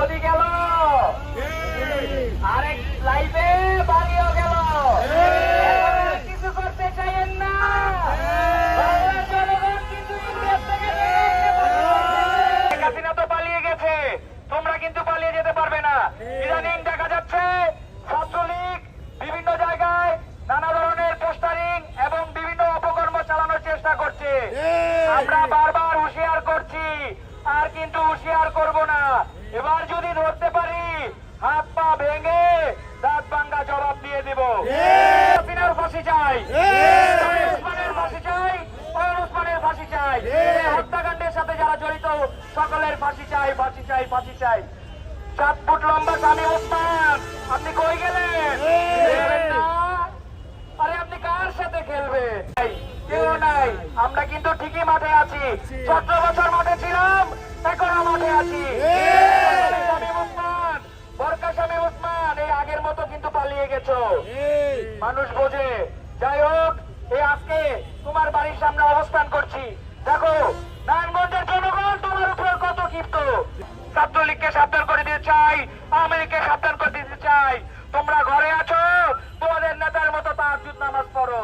গদি গেল। আরেক লাইভে বাড়িও গেল। কিছু করতে চাইেন না। ইদানিং দেখা যাচ্ছে ছাত্রলীগ বিভিন্ন জায়গায় নানা ধরনের এবং বিভিন্ন অপকর্ম চালানোর চেষ্টা করছে। আমরা বারবার হুঁশিয়ার করছি, আর কিন্তু হুঁশিয়ার করব না। এবার যদি ধরতে পারি হাত পা ভেঙে দাঁত ভাঙ্গা জবাব দিয়ে দিব। হাসিনার ফাঁসি চাই। তারেক ওসমানের ফাঁসি চাই। ওমর ওসমানের ফাঁসি চাই। হত্যাকাণ্ডের সাথে যারা জড়িত সকলের ফাঁসি চাই ফাঁসি চাই ফাঁসি চাই। সাত ফুট লম্বা স্বামী ওসমান আপনি কই গেলেন? আরে আপনি কার সাথে খেলবেন? কেউ নাই। আমরা কিন্তু ঠিকই মাঠে আছি। সতেরো বছর মাঠে ছিলাম। মানুষ বোঝে। যাই হোক এই আজকে তোমার বাড়ির সামনে অবস্থান করছি। দেখো, নারায়ণগঞ্জের জনগণ তোমার উপর কত ক্ষিপ্ত। ছাত্রলীগকে সাবধান করে দিতে চাই আমেরিকে সাবধান করে দিতে চাই। তোমরা ঘরে আছো, তোমাদের নেতার মতো তাহাজুদ নামাজ পড়ো।